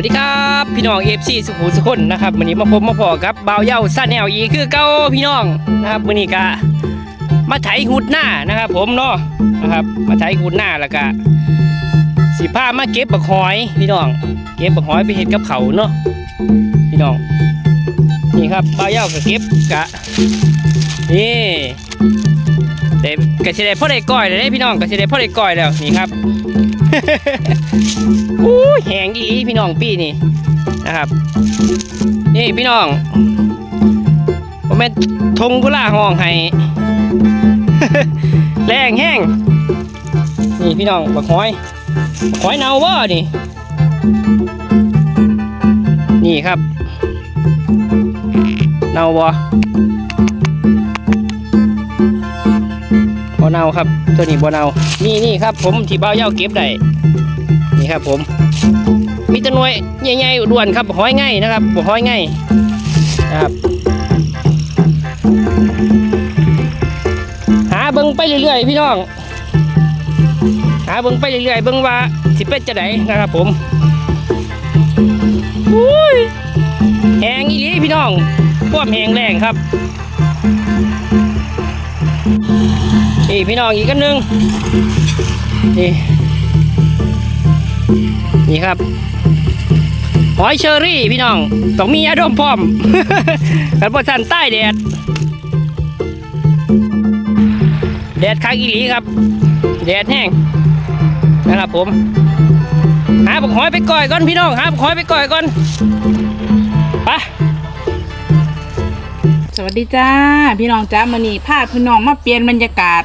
วัสดีครับพี่น้องเอฟซีสุขุมสุคนนะครับวันนี้มาพบมาพอกับบ่าวเย้าซ่าแนวอีคือเก้าพี่น้องนะครับวันนี้ก็มาไถหุดหน้านะครับ ผมเนาะนะครับ มาไถหุดหน้าแล้วก็สีผ้ามาเก็บบักหอยพี่น้อง เก็บบักหอยไปเห็ดกับเขาเนาะพี่น้องนี่ครับบ่าวเย้าก็เก็บกะนี่แต่กระเฉดพ่อได้ก้อยเลยพี่น้องกระเฉดพ่อได้ก้อยแล้วนี่ครับ อู้แหงอีลีพี่น้องปีนี่นะครับ นี่พี่น้องผมแม่นทงกุล่าห้องให้แรงแห้งนี่พี่น้องบักหอยบักหอยเนาบ่นี่ นี่ครับเนาบ่บ่เนาครับ ตัวนี้บ่เนานี่นี่ครับ ผมที่เบ้าเย้าเก็บได้ ครับผม มีตะนวยใหญ่ๆด่วนครับห้อยง่ายนะครับห้อยง่ายนะครับหาเบิ่งไปเรื่อยๆพี่น้อง หาเบิ่งไปเรื่อยๆเบิ่งว่าสิเป็นจะไดนนะครับผมอุ้ยแหงอีหลีพี่น้องความแหงแรงครับนี่พี่น้องอีกกันหนึ่งนี่ นี่ครับหอยเชอรี่พี่น้อง ต้องมียาดมพร้อมกันประชันใต้แดด แดดคักอีหลีครับ แดดแห้งนะครับผม หาบักหอยไปก่อยก่อนพี่น้องหาบักหอยไปก่อยก่อนไปสวัสดีจ้า พี่น้องจ้ามื่อนี้พาพี่น้องมาเปลี่ยนบรรยากาศ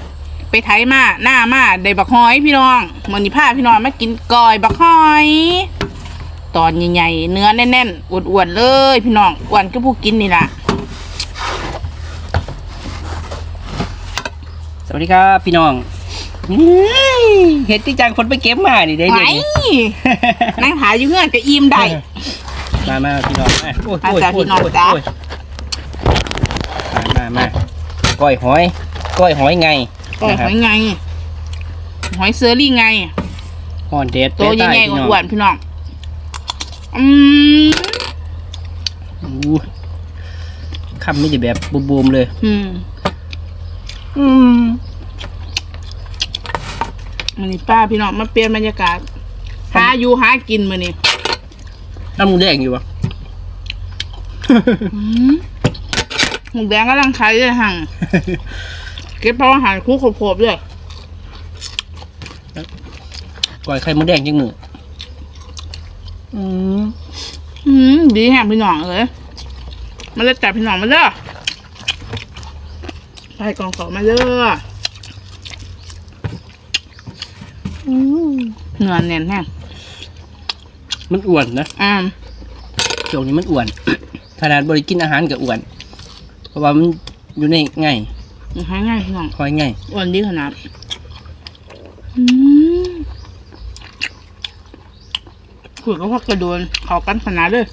ไปไถมาหน้ามาได้บักหอยพี่น้องมื่อนี้พาพี่น้องมากินกอยบักหอย ตอนใหญ่ๆเนื้อแน่นๆอ้วนๆเลยพี่น้องอ้วนก็ผู้กินนี่ล่ะสวัสดีครับพี่น้องอื้อเห็ดที่จังคนไปเก็บมานี่ได้ไหวเดี๋ยวนี้นั่งหาอยู่เงื่อนก็อิ่มได้มามาพี่น้องมาโอ้ยอาโอ้ยจารย์โอ้ยพี่น้องโอ้ยจ๊ะโอ้ยมามามาก้อยหอยก้อยหอยไง กอยนะคหรับอยไง หอยเซอรี่ไงหอนเด็ดตัวใหญ่พี่ๆน้องอ้วนๆพี่น้องอืมอู้คำไม่ได้แบบบูมๆเลย อืม อืมมื่อนี้ป้าพี่น้องมาเปลี่ยนบรรยากาศหาอยู่หากินมื่อนี้น้ำมูแดงอยู่ปะหมูแดงกำลังขายเลยห่าง เก็บเพราะอาหารคู่ขบๆเลยก้อยไข่มดแดงจังมืออืมอืมดีแฮมพี่น้องเลยมาเลยจับพี่น้องมาเด้อไปกองเขามาเด้ออืมเนื้อแน่นแห้งมันอ้วนนะอ่าช่วงนี้มันอ้วนขนาดบริกินอาหารก็อ้วน เพราะว่ามันอยู่ในง่าย หาง่ายพี่น้องหอยง่ายอ้วนดีขนาดอืมขุดก็พักกระโดนเขากันขนาดเลย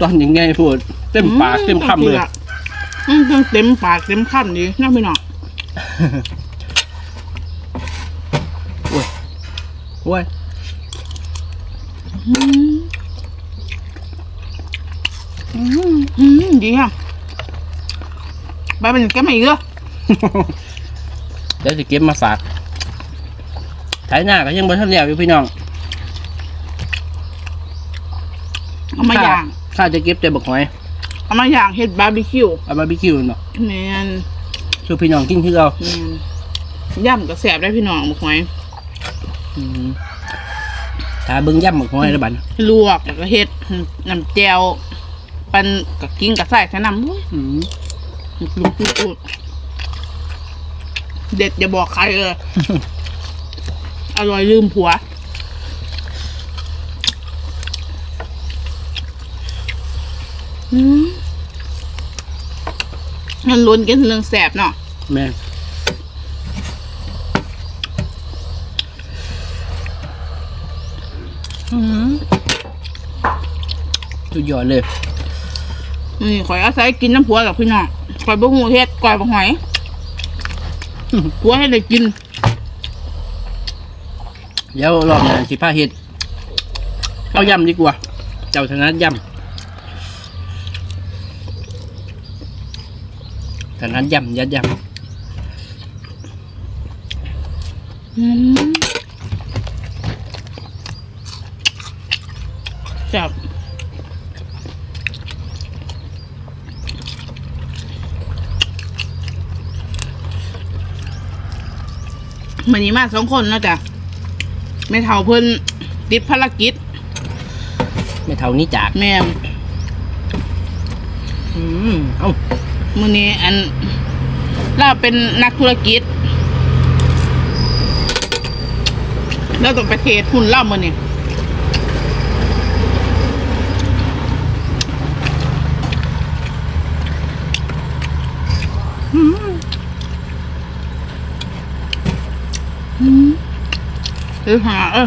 ตอนยังไงพูดเต็มปากเต็มคำเลยอืมเต็มปากเต็มคำดีนะพี่น้องโอ้ยอืมอืมอืม ดีค่ะไปเป็นแก้มอีกเหรอเดี๋ยวจะเก็บมาฝากถ่ายหน้าก็ยังบ่ทันแล้วอยู่พี่น้องเอามาย่างข้าจะเก็บแต่บักหอยเอามาย่างเห็ดบาร์บีคิวเอาบาร์บีคิวเนาะแมนช่วยพี่น้องกินคือเราแมนย่ำกับแสบได้พี่น้องบอกไว้อืม ถ้าเบิ่งย่ำบักหอยแล้วบัดลวกแล้วก็เห็ดน้ำแจวปันกับกิ้งกับใส่ใส่น้ำอุ๊ยอืมลุกลุกลุกเด็ดอย่าบอกใครเลยอร่อยลืมผัว อืมมันลุ้นกันเรื่องแสบเนาะแม่อืมสุด ยอดเลยนี่ข่อยอาศัยกินน้ำผัวกับพี่น้องข่อยบ่หูเฮ็ดก่อยบ่หอยผัวให้ได้กิน เดี๋ยวรอบหน้าสิพาเฮ็ดเอายำดีกว่า เจ้าถนัดยำถนัดยำยัดยอืมจับ มันนี้มาสองคนเนาะจ้ะไม่เท่าเพิ่นติดภารกิจำไม่เท่านี้จากแม่มอืมเอ้ามือนี้อันเราเป็นนักธุรกิจ เราต้องไปเทรดหุ้นเล่ามือนี้อืม อืมเออหาเออ